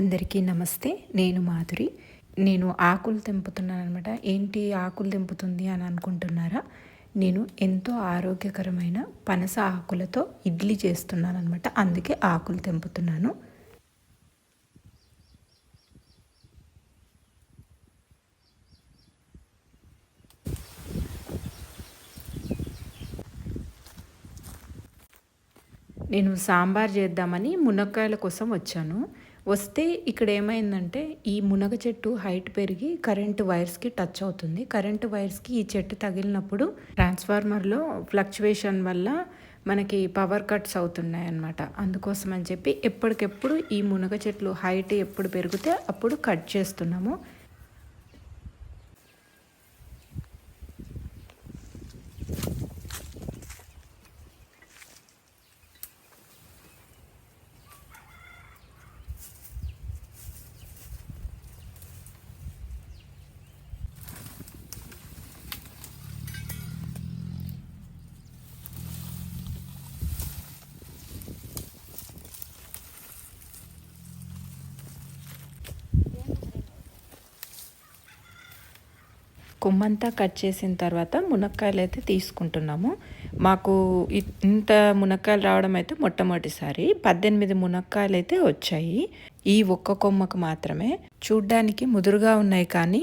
అందరికీ నమస్తే నేను మాధురి. నేను ఆకులు తెంపుతున్నాను అనమాట ఏంటి ఆకులు తెంపుతుంది అని అనుకుంటున్నారా? నేను ఎంతో ఆరోగ్యకరమైన పనస ఆకులతో ఇడ్లీ చేస్తున్నాను అనమాట అందుకే ఆకులు తెంపుతున్నాను. నేను సాంబార్ చేద్దామని మునక్కాయల కోసం వచ్చాను. వస్తే ఇక్కడ ఏమైందంటే ఈ మునగ చెట్టు హైట్ పెరిగి కరెంటు వైర్స్కి టచ్ అవుతుంది. కరెంటు వైర్స్కి ఈ చెట్టు తగిలినప్పుడు ట్రాన్స్ఫార్మర్లో ఫ్లక్చువేషన్ వల్ల మనకి పవర్ కట్స్ అవుతున్నాయి అన్నమాట. అందుకోసం అని చెప్పి ఎప్పటికెప్పుడు ఈ మునగ చెట్లు హైట్ ఎప్పుడు పెరిగితే అప్పుడు కట్ చేస్తున్నాము. కొమ్మంతా కట్ చేసిన తర్వాత మునక్కాయలు అయితే తీసుకుంటున్నాము. మాకు ఇంత మునక్కాయలు రావడం అయితే మొట్టమొదటిసారి. పద్దెనిమిది మునక్కాయలు అయితే వచ్చాయి. ఈ ఒక్క కొమ్మకు మాత్రమే. చూడ్డానికి ముదురుగా ఉన్నాయి కానీ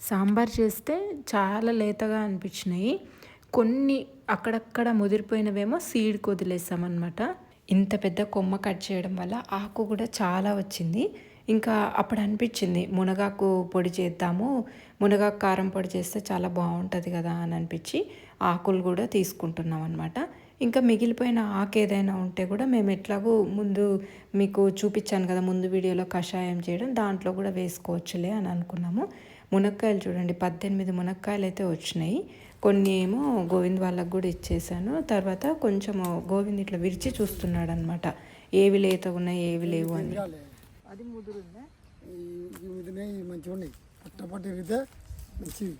సాంబార్ చేస్తే చాలా లేతగా అనిపించినాయి. కొన్ని అక్కడక్కడ ముదిరిపోయినవేమో సీడ్కి వదిలేసామన్నమాట. ఇంత పెద్ద కొమ్మ కట్ చేయడం వల్ల ఆకు కూడా చాలా వచ్చింది. ఇంకా అప్పుడు అనిపించింది మునగాకు పొడి చేద్దాము మునగాకు కారం పొడి చేస్తే చాలా బాగుంటుంది కదా అని అనిపించి ఆకులు కూడా తీసుకుంటున్నాం అనమాట ఇంకా మిగిలిపోయిన ఆకు ఏదైనా ఉంటే కూడా మేము ఎట్లాగో ముందు మీకు చూపించాను కదా ముందు వీడియోలో కషాయం చేయడం దాంట్లో కూడా వేసుకోవచ్చులే అని అనుకున్నాము. మునక్కాయలు చూడండి పద్దెనిమిది మునక్కాయలు అయితే వచ్చినాయి. కొన్ని ఏమో గోవింద్ వాళ్ళకు కూడా ఇచ్చేసాను. తర్వాత కొంచెం గోవింద్ ఇట్లా విరిచి చూస్తున్నాడు అనమాట ఏవి లేత ఉన్నాయి ఏవి లేవు అని. అది ముదురుందా ఈ ముదిరినాయి మంచిగా ఉన్నాయి పట్టపట్టు ఎరిగితే మంచివి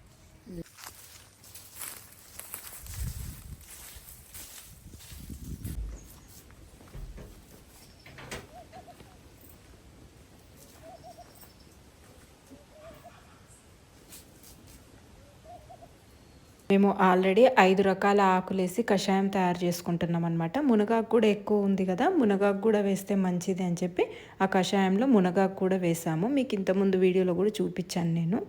మేము ఆల్రెడీ ఐదు రకాల ఆకులేసి కషాయం తయారు చేసుకుంటున్నాం అనమాట మునగాకు కూడా ఎక్కువ ఉంది కదా మునగాకు కూడా వేస్తే మంచిది అని చెప్పి ఆ కషాయంలో మునగాకు కూడా వేసాము. మీకు ఇంతకుముందు వీడియోలో కూడా చూపించాను నేను.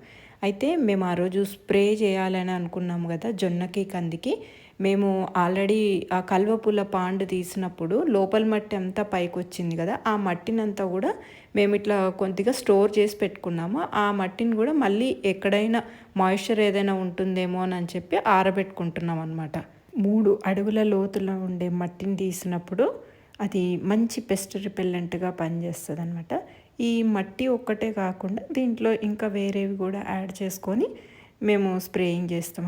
అయితే మేము ఆ రోజు స్ప్రే చేయాలని అనుకున్నాము కదా జొన్నకి కందికి. మేము ఆల్రెడీ ఆ కల్వపూల పాండు తీసినప్పుడు లోపల మట్టి అంతా పైకి వచ్చింది కదా ఆ మట్టినంతా కూడా మేము ఇట్లా కొద్దిగా స్టోర్ చేసి పెట్టుకున్నాము. ఆ మట్టిని కూడా మళ్ళీ ఎక్కడైనా మాయిశ్చర్ ఏదైనా ఉంటుందేమో అని చెప్పి ఆరబెట్టుకుంటున్నాం అనమాట మూడు అడుగుల లోతులో ఉండే మట్టిని తీసినప్పుడు అది మంచి పెస్ట్ రిపెల్లెంట్గా పనిచేస్తుంది అనమాట ఈ మట్టి ఒక్కటే కాకుండా దీంట్లో ఇంకా వేరేవి కూడా యాడ్ చేసుకొని మేము స్ప్రేయింగ్ చేస్తాం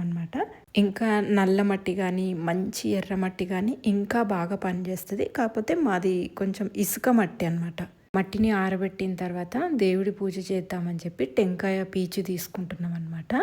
ఇంకా నల్ల మట్టి కానీ మంచి ఎర్ర మట్టి కానీ ఇంకా బాగా పనిచేస్తుంది. కాకపోతే మాది కొంచెం ఇసుక మట్టి అనమాట మట్టిని ఆరబెట్టిన తర్వాత దేవుడి పూజ చేద్దామని చెప్పి టెంకాయ పీచు తీసుకుంటున్నాం అనమాట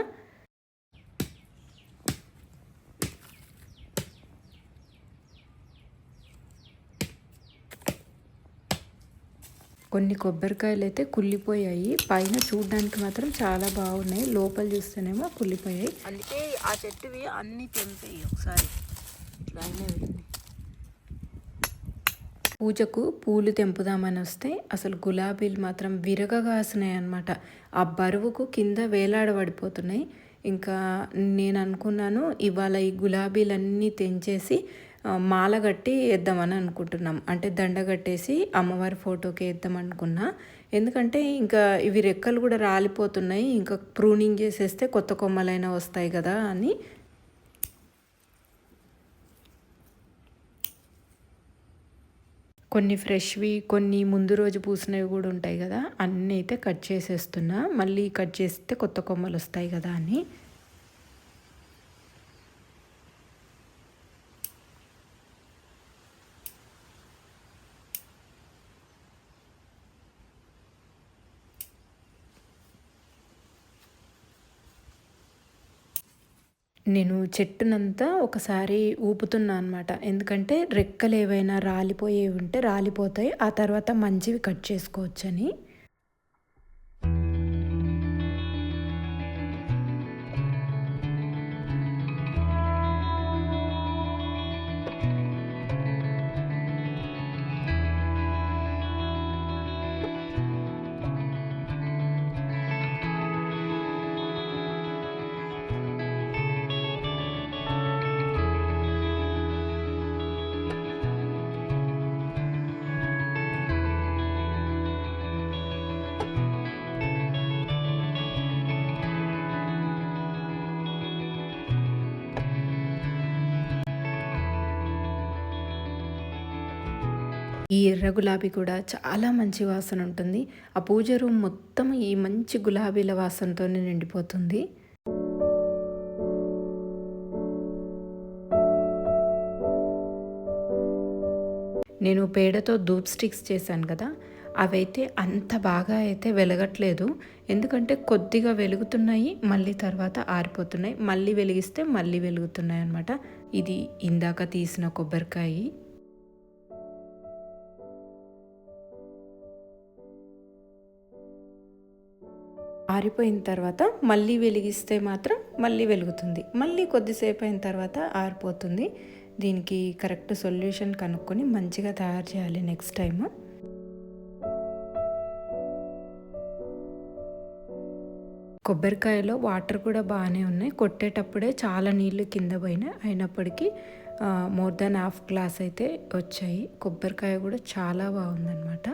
కొన్ని కొబ్బరికాయలు అయితే కుళ్ళిపోయాయి. పైన చూడడానికి మాత్రం చాలా బాగున్నాయి. లోపల చూస్తేనేమో కుళ్ళిపోయాయి. అందుకే ఆ చెట్టువి అన్ని తెంపేయి ఒకసారి. ఇట్లా అయినవి పూజకు పూలు తెంపుదామని వస్తే అసలు గులాబీలు మాత్రం విరగగాసినాయి అనమాట ఆ బరువుకు కింద వేలాడబడిపోతున్నాయి. ఇంకా నేను అనుకున్నాను ఇవాళ ఈ గులాబీలన్నీ తెంచేసి మాల కట్టి వేద్దామని అనుకుంటున్నాం. అంటే దండ కట్టేసి అమ్మవారి ఫోటోకి వేద్దాం అనుకున్నా. ఎందుకంటే ఇంకా ఇవి రెక్కలు కూడా రాలిపోతున్నాయి. ఇంకా ప్రూనింగ్ చేసేస్తే కొత్త కొమ్మలైనా వస్తాయి కదా అని. కొన్ని ఫ్రెష్వి కొన్ని ముందు రోజు పూసినవి కూడా ఉంటాయి కదా. అన్నీ అయితే కట్ చేసేస్తున్నా. మళ్ళీ కట్ చేస్తే కొత్త కొమ్మలు వస్తాయి కదా అని. నేను చెట్టునంతా ఒకసారి ఊపుతున్నా అనమాట ఎందుకంటే రెక్కలు ఏవైనా రాలిపోయేవి ఉంటే రాలిపోతాయి. ఆ తర్వాత మంచివి కట్ చేసుకోవచ్చని. ఈ ఎర్ర గులాబీ కూడా చాలా మంచి వాసన ఉంటుంది. ఆ పూజ రూమ్ మొత్తం ఈ మంచి గులాబీల వాసనతోనే నిండిపోతుంది. నేను పేడతో ధూప్ స్టిక్స్ చేశాను కదా అవైతే అంత బాగా అయితే వెలగట్లేదు. ఎందుకంటే కొద్దిగా వెలుగుతున్నాయి మళ్ళీ తర్వాత ఆరిపోతున్నాయి. మళ్ళీ వెలిగిస్తే మళ్ళీ వెలుగుతున్నాయి అనమాట ఇది ఇందాక తీసిన కొబ్బరికాయ. ఆరిపోయిన తర్వాత మళ్ళీ వెలిగిస్తే మాత్రం మళ్ళీ వెలుగుతుంది. మళ్ళీ కొద్దిసేపు అయిన తర్వాత ఆరిపోతుంది. దీనికి కరెక్ట్ సొల్యూషన్ కనుక్కొని మంచిగా తయారు చేయాలి నెక్స్ట్ టైము. కొబ్బరికాయలో వాటర్ కూడా బాగానే ఉన్నాయి. కొట్టేటప్పుడే చాలా నీళ్ళు కింద పోయినాయి. అయినప్పటికీ మోర్ దెన్ హాఫ్ గ్లాస్ అయితే వచ్చాయి. కొబ్బరికాయ కూడా చాలా బాగుందన్నమాట.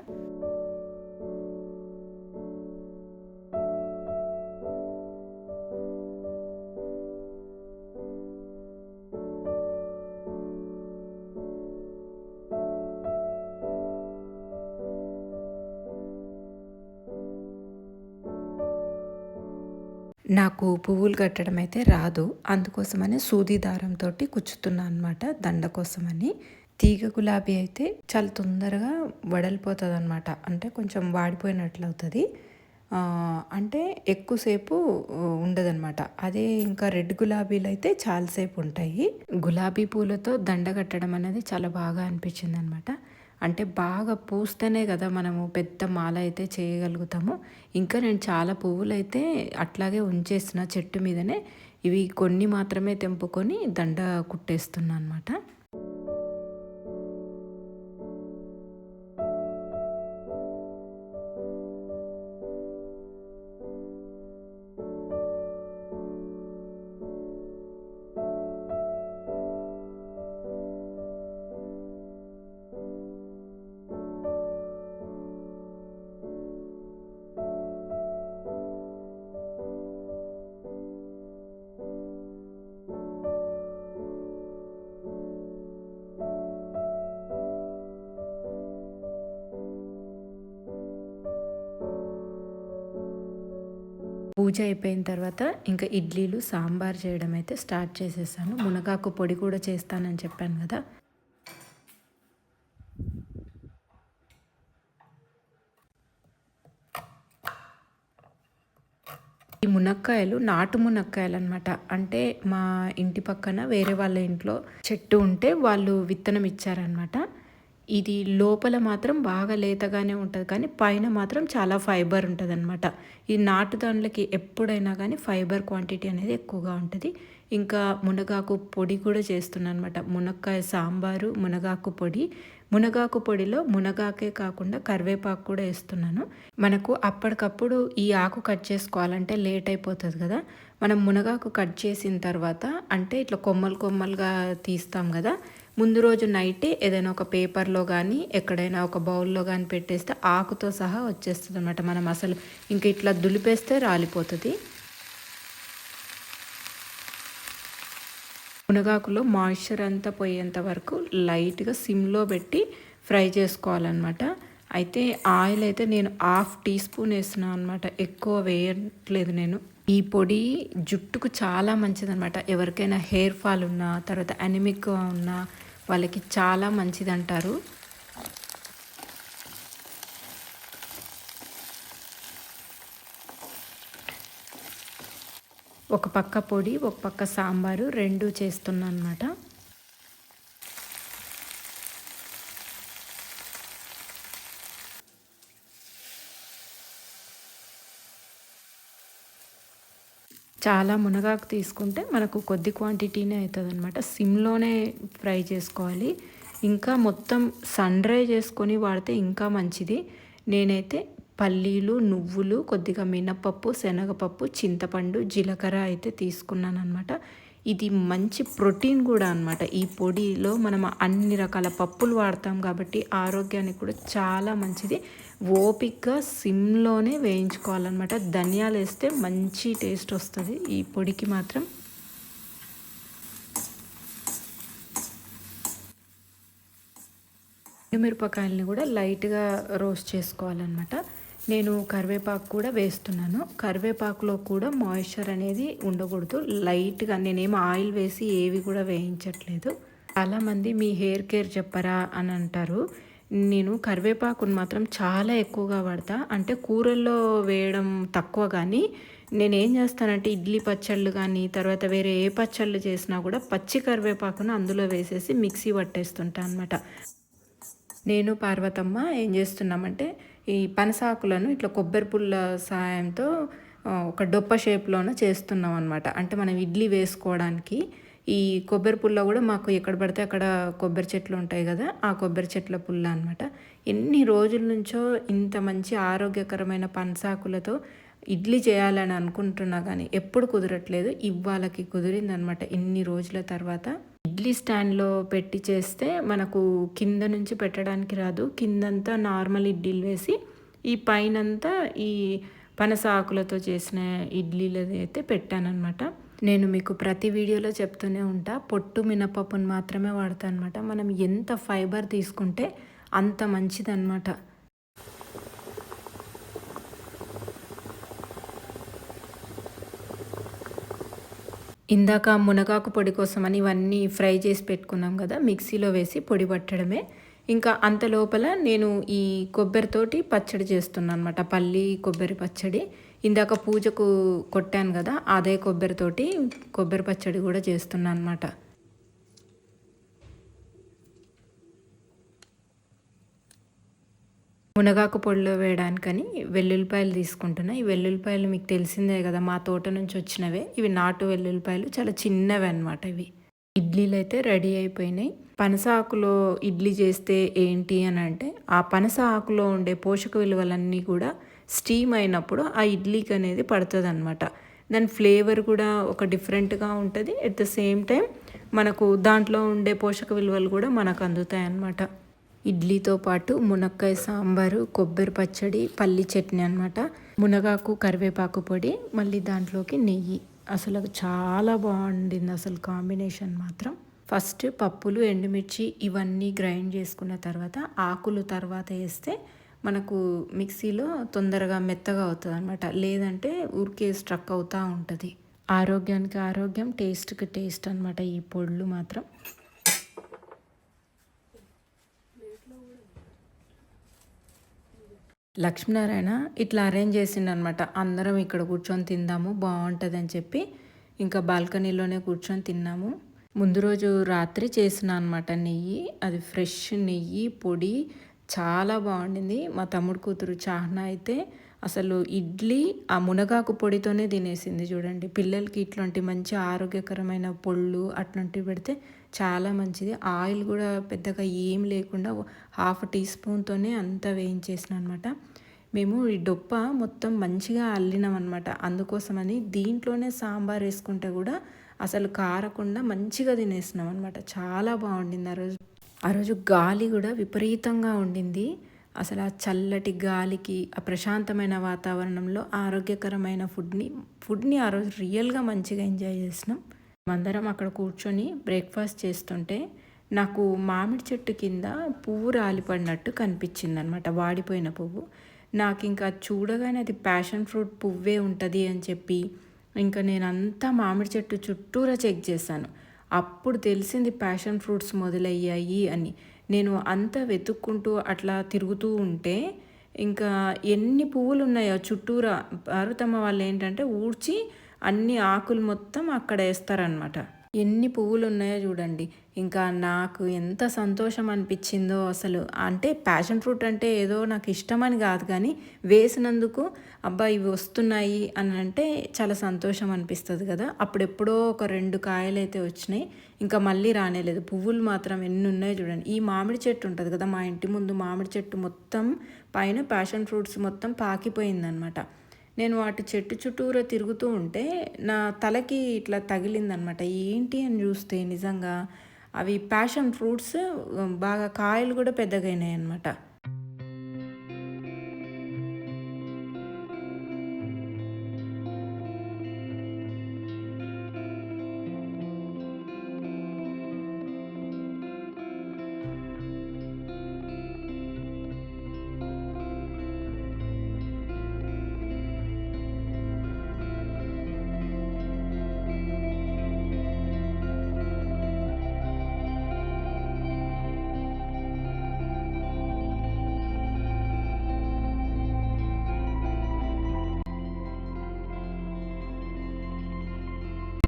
నాకు పువ్వులు కట్టడం అయితే రాదు. అందుకోసమని సూది దారంతో కుచ్చుతున్నా అనమాట దండ కోసమని. తీగ గులాబీ అయితే చాలా తొందరగా వడలిపోతుంది అనమాట అంటే కొంచెం వాడిపోయినట్లు అవుతుంది అంటే ఎక్కువసేపు ఉండదన్నమాట. అదే ఇంకా రెడ్ గులాబీలు అయితే చాలాసేపు ఉంటాయి. గులాబీ పూలతో దండ కట్టడం అనేది చాలా బాగా అనిపించింది అనమాట అంటే బాగా పూస్తేనే కదా మనము పెద్ద మాల అయితే చేయగలుగుతాము. ఇంకా నేను చాలా పువ్వులు అయితే అట్లాగే ఉంచేసిన చెట్టు మీదనే. ఇవి కొన్ని మాత్రమే తెంపుకొని దండ కుట్టేస్తున్నా అనమాట పూజ అయిపోయిన తర్వాత ఇంకా ఇడ్లీలు సాంబార్ చేయడం అయితే స్టార్ట్ చేసేసాను. మునగాకు పొడి కూడా చేస్తానని చెప్పాను కదా. ఈ మునక్కాయలు నాటు మునక్కాయలు అనమాట అంటే మా ఇంటి పక్కన వేరే వాళ్ళ ఇంట్లో చెట్టు ఉంటే వాళ్ళు విత్తనం ఇచ్చారనమాట ఇది లోపల మాత్రం బాగా లేతగానే ఉంటుంది. కానీ పైన మాత్రం చాలా ఫైబర్ ఉంటుంది అనమాట ఈ నాటు దాంట్లకి ఎప్పుడైనా కానీ ఫైబర్ క్వాంటిటీ అనేది ఎక్కువగా ఉంటుంది. ఇంకా మునగాకు పొడి కూడా చేస్తున్నాను అనమాట మునక్కాయ సాంబారు మునగాకు పొడి. మునగాకు పొడిలో మునగాకే కాకుండా కరివేపాకు కూడా వేస్తున్నాను. మనకు అప్పటికప్పుడు ఈ ఆకు కట్ చేసుకోవాలంటే లేట్ అయిపోతుంది కదా. మనం మునగాకు కట్ చేసిన తర్వాత అంటే ఇట్లా కొమ్మలు కొమ్మలుగా తీస్తాం కదా. ముందు రోజు నైటే ఏదైనా ఒక పేపర్లో కానీ ఎక్కడైనా ఒక బౌల్లో కానీ పెట్టేస్తే ఆకుతో సహా వచ్చేస్తుంది అనమాట మనం అసలు ఇంక ఇట్లా దులిపేస్తే రాలిపోతుంది. మునగాకులో మాయిశ్చర్ అంతా పోయేంత వరకు లైట్గా సిమ్లో పెట్టి ఫ్రై చేసుకోవాలన్నమాట. అయితే ఆయిల్ అయితే నేను హాఫ్ టీ స్పూన్ వేసినా అనమాట ఎక్కువ వేయట్లేదు నేను. ఈ పొడి జుట్టుకు చాలా మంచిదనమాట ఎవరికైనా హెయిర్ ఫాల్ ఉన్నా తర్వాత అనిమిక్ ఉన్నా వాళ్ళకి చాలా మంచిది అంటారు ఒక పక్క పొడి ఒక పక్క సాంబారు రెండు చేస్తున్నా అనమాట చాలా మునగాకు తీసుకుంటే మనకు కొద్ది క్వాంటిటీనే అవుతుంది అనమాట సిమ్లోనే ఫ్రై చేసుకోవాలి. ఇంకా మొత్తం సన్ డ్రై చేసుకొని వాడితే ఇంకా మంచిది. నేనైతే పల్లీలు నువ్వులు కొద్దిగా మినపప్పు శనగపప్పు చింతపండు జీలకర్ర అయితే తీసుకున్నాను అనమాట ఇది మంచి ప్రోటీన్ కూడా అనమాట ఈ పొడిలో మనం అన్ని రకాల పప్పులు వాడతాం కాబట్టి ఆరోగ్యానికి కూడా చాలా మంచిది. ఓపిక్గా సిమ్లోనే వేయించుకోవాలన్నమాట. ధనియాలు వేస్తే మంచి టేస్ట్ వస్తుంది. ఈ పొడికి మాత్రం. మిరపకాయలని కూడా లైట్గా రోస్ట్ చేసుకోవాలన్నమాట. నేను కరివేపాకు కూడా వేస్తున్నాను. కరివేపాకులో కూడా మాయిశ్చర్ అనేది ఉండకూడదు. లైట్గా నేనేం ఆయిల్ వేసి ఏవి కూడా వేయించట్లేదు. చాలామంది మీ హెయిర్ కేర్ చెప్పరా అని అంటారు. నేను కరివేపాకును మాత్రం చాలా ఎక్కువగా వాడతా. అంటే కూరల్లో వేయడం తక్కువ కానీ నేను ఏం చేస్తానంటే ఇడ్లీ పచ్చళ్ళు కానీ తర్వాత వేరే ఏ పచ్చళ్ళు చేసినా కూడా పచ్చి కరివేపాకును అందులో వేసేసి మిక్సీ పట్టేస్తుంటా అనమాట నేను పార్వతమ్మ ఏం చేస్తున్నామంటే ఈ పనసాకులను ఇట్లా కొబ్బరి పుల్ల సాయంతో ఒక డొప్ప షేప్లోన చేస్తున్నాం అనమాట అంటే మనం ఇడ్లీ వేసుకోవడానికి ఈ కొబ్బరి పుల్ల కూడా మాకు ఎక్కడ పడితే అక్కడ కొబ్బరి చెట్లు ఉంటాయి కదా ఆ కొబ్బరి చెట్ల పుల్ల అనమాట ఎన్ని రోజుల నుంచో ఇంత మంచి ఆరోగ్యకరమైన పనసాకులతో ఇడ్లీ చేయాలని అనుకుంటున్నా కానీ ఎప్పుడు కుదరట్లేదు. ఇవాళకి కుదిరిందనమాట ఇన్ని రోజుల తర్వాత ఇడ్లీ స్టాండ్లో పెట్టి చేస్తే మనకు కింద నుంచి పెట్టడానికి రాదు. కిందంతా నార్మల్ ఇడ్లీలు వేసి ఈ పైనంతా ఈ పనస ఆకులతో చేసిన ఇడ్లీలు అయితే పెట్టానన్నమాట. నేను మీకు ప్రతి వీడియోలో చెప్తూనే ఉంటా. పొట్టు మినపప్పును మాత్రమే వాడతాను అనమాట మనం ఎంత ఫైబర్ తీసుకుంటే అంత మంచిదన్నమాట. ఇందాక మునగాకు పొడి కోసమని ఇవన్నీ ఫ్రై చేసి పెట్టుకున్నాం కదా మిక్సీలో వేసి పొడి పట్టడమే. ఇంకా అంత లోపల నేను ఈ కొబ్బరితోటి పచ్చడి చేస్తున్నాను అనమాట పల్లి కొబ్బరి పచ్చడి. ఇందాక పూజకు కొట్టాను కదా అదే కొబ్బరితోటి కొబ్బరి పచ్చడి కూడా చేస్తున్నాను అనమాట మునగాకు పొడిలో వేయడానికని వెల్లుల్లిపాయలు తీసుకుంటున్నా. ఈ వెల్లుల్లిపాయలు మీకు తెలిసిందే కదా మా తోట నుంచి వచ్చినవే. ఇవి నాటు వెల్లుల్లిపాయలు చాలా చిన్నవి అన్నమాట ఇవి. ఇడ్లీలు అయితే రెడీ అయిపోయినాయి. పనస ఆకులో ఇడ్లీ చేస్తే ఏంటి అని అంటే ఆ పనస ఆకులో ఉండే పోషక విలువలన్నీ కూడా స్టీమ్ అయినప్పుడు ఆ ఇడ్లీకి అనేది పడుతుంది అనమాట దాని ఫ్లేవర్ కూడా ఒక డిఫరెంట్గా ఉంటుంది. ఎట్ ద సేమ్ టైం మనకు దాంట్లో ఉండే పోషక విలువలు కూడా మనకు అందుతాయి అన్నమాట ఇడ్లీతో పాటు మునక్కాయ సాంబారు కొబ్బరి పచ్చడి పల్లి చట్నీ అనమాట మునగాకు కరివేపాకు పొడి మళ్ళీ దాంట్లోకి నెయ్యి. అసలు చాలా బాగుండింది అసలు కాంబినేషన్ మాత్రం. ఫస్ట్ పప్పులు ఎండుమిర్చి ఇవన్నీ గ్రైండ్ చేసుకున్న తర్వాత ఆకులు తర్వాత వేస్తే మనకు మిక్సీలో తొందరగా మెత్తగా అవుతుంది అనమాట లేదంటే ఊరికే స్ట్రక్ అవుతూ ఉంటుంది. ఆరోగ్యానికి ఆరోగ్యం టేస్ట్కి టేస్ట్ అనమాట ఈ పొడులు మాత్రం. లక్ష్మీనారాయణ ఇట్లా అరేంజ్ చేసిండు అనమాట అందరం ఇక్కడ కూర్చొని తిందాము బాగుంటుంది అని చెప్పి ఇంకా బాల్కనీలోనే కూర్చొని తిన్నాము. ముందు రోజు రాత్రి చేసిన అనమాట నెయ్యి అది ఫ్రెష్ నెయ్యి పొడి చాలా బాగుండింది. మా తమ్ముడు కూతురు చాహ్నా అయితే అసలు ఇడ్లీ ఆ మునగాకు పొడితోనే తినేసింది చూడండి. పిల్లలకి ఇట్లాంటి మంచి ఆరోగ్యకరమైన పొళ్ళు అట్లాంటివి పెడితే చాలా మంచిది. ఆయిల్ కూడా పెద్దగా ఏం లేకుండా హాఫ్ టీ స్పూన్తోనే అంతా వేయించేసిన అనమాట మేము ఈ డొప్ప మొత్తం మంచిగా అల్లినాం అనమాట అందుకోసమని దీంట్లోనే సాంబార్ వేసుకుంటే కూడా అసలు కారకుండా మంచిగా తినేసినాం అనమాట చాలా బాగుండింది ఆ రోజు. ఆ రోజు గాలి కూడా విపరీతంగా ఉండింది. అసలు ఆ చల్లటి గాలికి ఆ ప్రశాంతమైన వాతావరణంలో ఆరోగ్యకరమైన ఫుడ్ని ఫుడ్ని ఆ రోజు రియల్గా మంచిగా ఎంజాయ్ చేసినాం. అందరం అక్కడ కూర్చొని బ్రేక్ఫాస్ట్ చేస్తుంటే నాకు మామిడి చెట్టు కింద పువ్వు రాలిపడినట్టు కనిపించింది అనమాట వాడిపోయిన పువ్వు. నాకు ఇంకా చూడగానే అది ప్యాషన్ ఫ్రూట్ పువ్వే ఉంటుంది అని చెప్పి ఇంకా నేను అంతా మామిడి చెట్టు చుట్టూరా చెక్ చేశాను. అప్పుడు తెలిసింది ప్యాషన్ ఫ్రూట్స్ మొదలయ్యాయి అని. నేను అంతా వెతుక్కుంటూ అట్లా తిరుగుతూ ఉంటే ఇంకా ఎన్ని పువ్వులు ఉన్నాయో చుట్టూరా. భారతమ్మ వాళ్ళు ఏంటంటే ఊడ్చి అన్ని ఆకులు మొత్తం అక్కడ వేస్తారనమాట ఎన్ని పువ్వులు ఉన్నాయో చూడండి. ఇంకా నాకు ఎంత సంతోషం అనిపించిందో అసలు. అంటే ప్యాషన్ ఫ్రూట్ అంటే ఏదో నాకు ఇష్టమని కాదు కానీ వేసినందుకు అబ్బా ఇవి వస్తున్నాయి అని అంటే చాలా సంతోషం అనిపిస్తుంది కదా. అప్పుడెప్పుడో ఒక రెండు కాయలు అయితే వచ్చినాయి. ఇంకా మళ్ళీ రానేలేదు. పువ్వులు మాత్రం ఎన్ని ఉన్నాయో చూడండి. ఈ మామిడి చెట్టు ఉంటుంది కదా మా ఇంటి ముందు మామిడి చెట్టు మొత్తం పైన ప్యాషన్ ఫ్రూట్స్ మొత్తం పాకిపోయిందనమాట నేను వాటి చెట్టు చుట్టూరా తిరుగుతూ ఉంటే నా తలకి ఇట్లా తగిలిందనమాట. ఏంటి అని చూస్తే నిజంగా అవి ప్యాషన్ ఫ్రూట్స్ బాగా కాయలు కూడా పెద్దగైనాయి అనమాట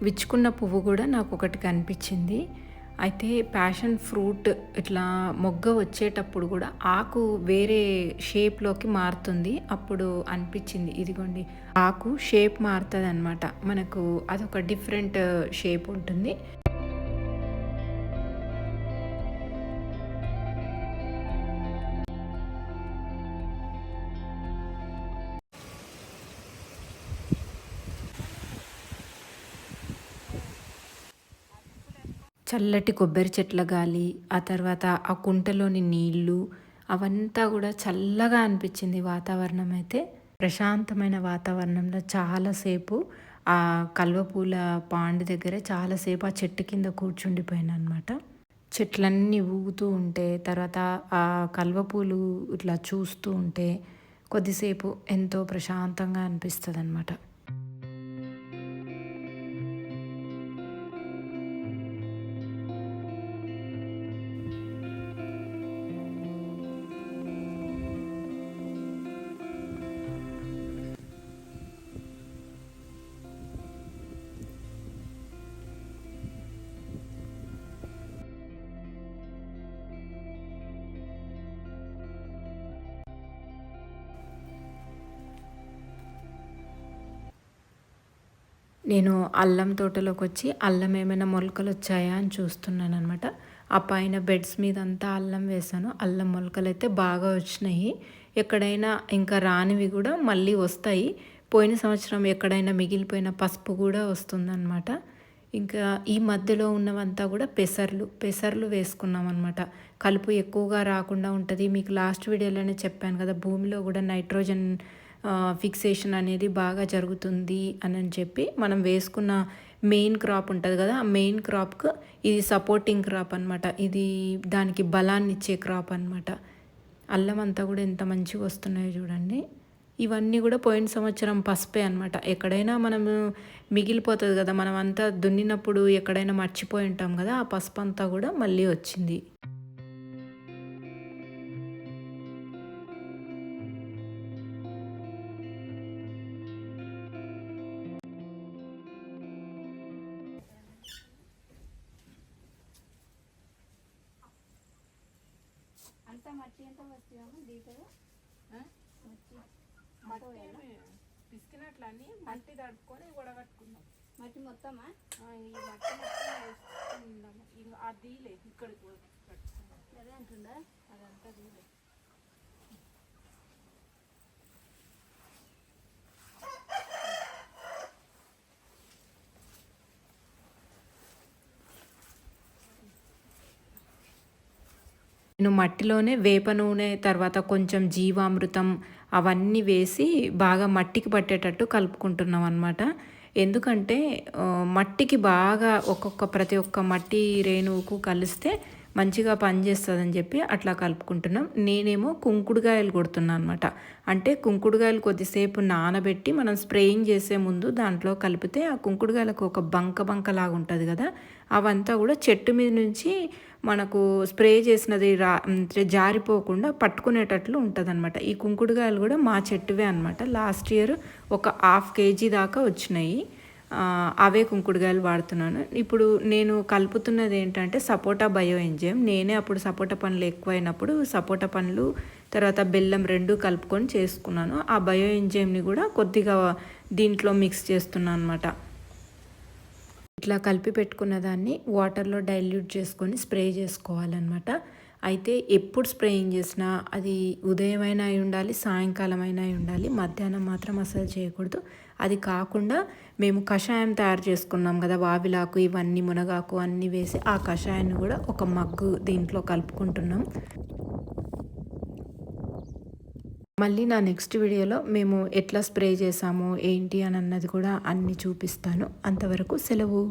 విచ్చుకున్న పువ్వు కూడా నాకు ఒకటి కనిపించింది. అయితే ప్యాషన్ ఫ్రూట్ ఇట్లా మొగ్గ వచ్చేటప్పుడు కూడా ఆకు వేరే షేప్లోకి మారుతుంది. అప్పుడు అనిపించింది ఇదిగోండి ఆకు షేప్ మారుతుంది అనమాట మనకు అదొక డిఫరెంట్ షేప్ ఉంటుంది. చల్లటి కొబ్బరి చెట్ల గాలి ఆ తర్వాత ఆ కుంటలోని నీళ్ళు అవంతా కూడా చల్లగా అనిపించింది వాతావరణం అయితే. ప్రశాంతమైన వాతావరణంలో చాలాసేపు ఆ కల్వపూల పాండ్ దగ్గర చాలాసేపు ఆ చెట్టు కింద కూర్చుండిపోయాను అనమాట చెట్లన్నీ ఊగుతూ ఉంటే తర్వాత ఆ కల్వపూలు ఇట్లా చూస్తూ ఉంటే కొద్దిసేపు ఎంతో ప్రశాంతంగా అనిపిస్తుంది అనమాట నేను అల్లం తోటలోకి వచ్చి అల్లం ఏమైనా మొలకలు వచ్చాయా అని చూస్తున్నాను అనమాట ఆ పైన బెడ్స్ మీద అంతా అల్లం వేసాను అల్లం మొలకలు అయితే బాగా వచ్చినాయి. ఎక్కడైనా ఇంకా రానివి కూడా మళ్ళీ వస్తాయి. పోయిన సంవత్సరం ఎక్కడైనా మిగిలిపోయిన పసుపు కూడా వస్తుందన్నమాట. ఇంకా ఈ మధ్యలో ఉన్నవంతా కూడా పెసర్లు పెసర్లు వేసుకున్నాం అనమాట కలుపు ఎక్కువగా రాకుండా ఉంటుంది. మీకు లాస్ట్ వీడియోలోనే చెప్పాను కదా భూమిలో కూడా నైట్రోజన్ ఫిక్సేషన్ అనేది బాగా జరుగుతుంది అని చెప్పి మనం వేసుకున్న మెయిన్ క్రాప్ ఉంటుంది కదా ఆ మెయిన్ క్రాప్కు ఇది సపోర్టింగ్ క్రాప్ అనమాట ఇది దానికి బలాన్ని ఇచ్చే క్రాప్ అనమాట అల్లం అంతా కూడా ఎంత మంచిగా వస్తున్నాయో చూడండి. ఇవన్నీ కూడా పోయిన సంవత్సరం పసుపే అనమాట ఎక్కడైనా మనము మిగిలిపోతుంది కదా మనం అంతా దున్నినప్పుడు ఎక్కడైనా మర్చిపోయి ఉంటాం కదా ఆ పసుపు అంతా కూడా మళ్ళీ వచ్చింది. మట్టి తడుపుకొని ఉడగట్టుకున్నాం మట్టి మొత్తమా? ఈ మట్టి మొత్తం ఇంకా అది తీయలే ఇక్కడికి సరే అంటుందా అదంతా తీయలే నేను మట్టిలోనే వేప నూనె తర్వాత కొంచెం జీవామృతం అవన్నీ వేసి బాగా మట్టికి పట్టేటట్టు కలుపుకుంటున్నాం అనమాట ఎందుకంటే మట్టికి బాగా ఒక్కొక్క ప్రతి ఒక్క మట్టి రేణువుకు కలిస్తే మంచిగా పనిచేస్తుందని చెప్పి అట్లా కలుపుకుంటున్నాం. నేనేమో కుంకుడుకాయలు కొడుతున్నాను అనమాట అంటే కుంకుడుకాయలు కొద్దిసేపు నానబెట్టి మనం స్ప్రేయింగ్ చేసే ముందు దాంట్లో కలిపితే ఆ కుంకుడుకాయలకు ఒక బంక బంక లాగా ఉంటుంది కదా అవంతా కూడా చెట్టు మీద నుంచి మనకు స్ప్రే చేసినది రా జారిపోకుండా పట్టుకునేటట్లు ఉంటుంది ఈ కుంకుడుకాయలు కూడా మా చెట్టువే అనమాట లాస్ట్ ఇయర్ ఒక హాఫ్ కేజీ దాకా వచ్చినాయి. అవే కుంకుడుకాయలు వాడుతున్నాను. ఇప్పుడు నేను కలుపుతున్నది ఏంటంటే సపోటా బయో ఎంజైమ్ నేనే అప్పుడు సపోటా పండ్లు ఎక్కువైనప్పుడు సపోటా పండ్లు తర్వాత బెల్లం రెండు కలుపుకొని చేసుకున్నాను. ఆ బయో ఎంజైమ్ని కూడా కొద్దిగా దీంట్లో మిక్స్ చేస్తున్నాను అనమాట ఇట్లా కలిపి పెట్టుకున్న దాన్ని వాటర్లో డైల్యూట్ చేసుకొని స్ప్రే చేసుకోవాలన్నమాట. అయితే ఎప్పుడు స్ప్రేయింగ్ చేసినా అది ఉదయం అయినా అయి ఉండాలి సాయంకాలం అయినా అయి ఉండాలి మధ్యాహ్నం మాత్రం అసలు చేయకూడదు. అది కాకుండా మేము కషాయం తయారు చేసుకున్నాం కదా వావిలాకు ఇవన్నీ మునగాకు అన్నీ వేసి ఆ కషాయాన్ని కూడా ఒక మగ్గు దీంట్లో కలుపుకుంటున్నాం. మళ్ళీ నా నెక్స్ట్ వీడియోలో మేము ఎట్లా స్ప్రే చేసాము ఏంటి అని అన్నది కూడా అన్నీ చూపిస్తాను. అంతవరకు సెలవు.